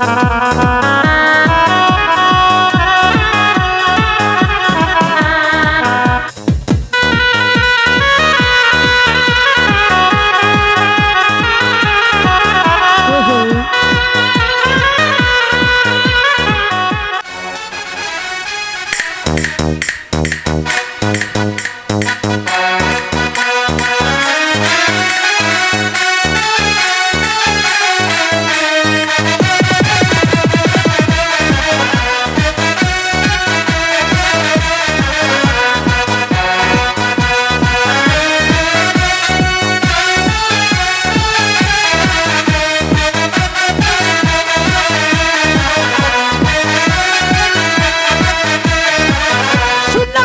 time.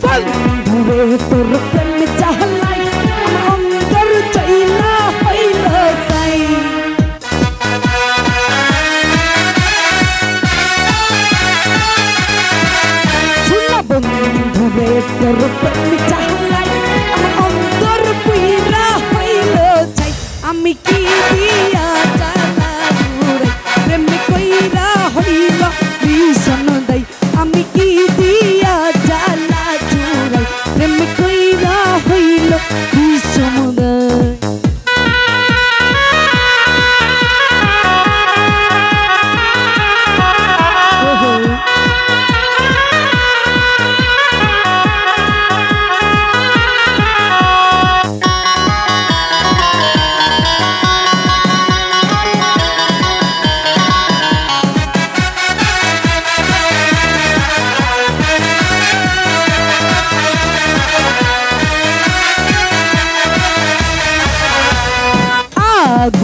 Sal.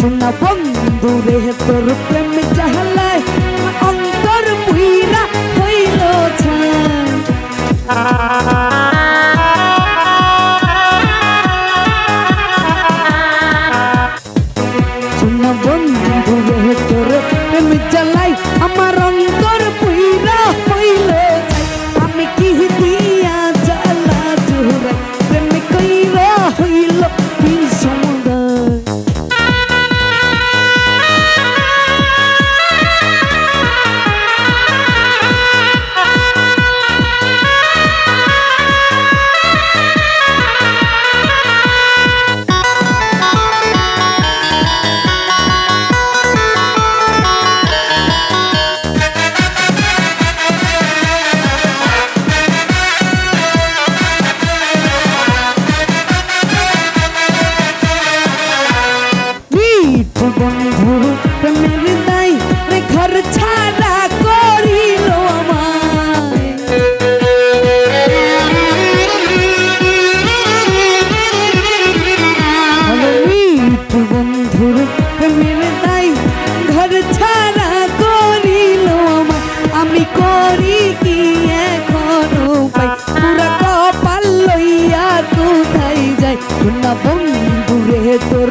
সোনা বন্ধু রে তোর বন্ধু প্রেমের দায় ঘর ছাড়া করিল বন্ধুর প্রেমের দায় ঘর ছাড়া করিল আমি করি কি এখন উপায় পুরা কপাল লইয়া কোথায় যায় তোর